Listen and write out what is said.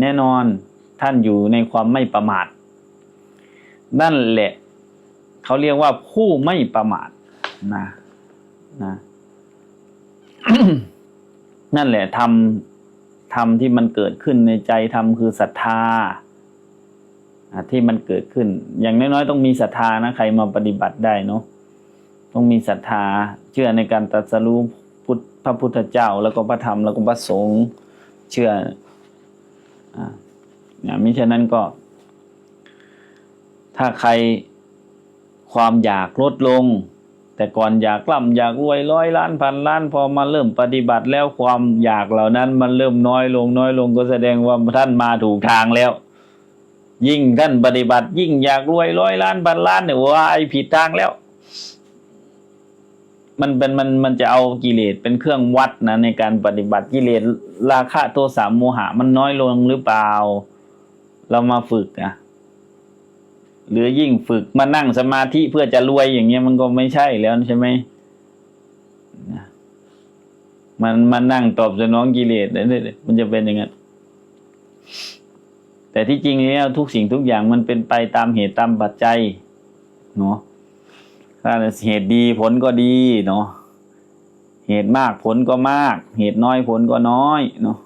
แน่นอนท่านอยู่ในความไม่ประมาท นั่นแหละ เขาเรียกว่าผู้ไม่ประมาทนะนะนั่นแหละทำทำที่มันเกิดขึ้นในใจทำคือศรัทธาที่มันเกิดขึ้น อย่างน้อยๆต้องมีศรัทธานะใครมาปฏิบัติได้เนาะต้องมีศรัทธาเชื่อในการตรัสรู้พุทธพระพุทธเจ้า แล้วก็พระธรรมแล้วก็พระสงฆ์เชื่อ นี่ยมิฉะนั้นก็ ถ้าใครความอยากลดลง แต่ก่อนอยากร่ำอยากรวยร้อยล้านพันล้าน พอมาเริ่มปฏิบัติแล้วความอยากเหล่านั้น มันเริ่มน้อยลงน้อยลงก็แสดงว่าท่านมาถูกทางแล้ว ยิ่งท่านปฏิบัติ ยิ่งอยากรวยร้อยล้านพันล้านเนี่ยว่าไอผิดทางแล้ว มันเป็นมันมันจะเอากิเลสเป็นเครื่องวัดนะในการปฏิบัติกิเลสราคะโทสะโมหะ มันน้อยลงหรือเปล่า เรามาฝึกอะหรือยิ่งฝึกมานั่งสมาธิเพื่อจะรวยอย่างเงี้ยมันก็ไม่ใช่แล้วใช่ไหมมันมันนั่งตอบสนองกิเลสเนี่ยมันจะเป็นอย่างนั้นแต่ที่จริงแล้วทุกสิ่งทุกอย่างมันเป็นไปตามเหตุตามปัจจัยเนาะ ถ้าเหตุดีผลก็ดีเนาะเหตุมากผลก็มาก เหตุน้อยผลก็น้อยเนาะ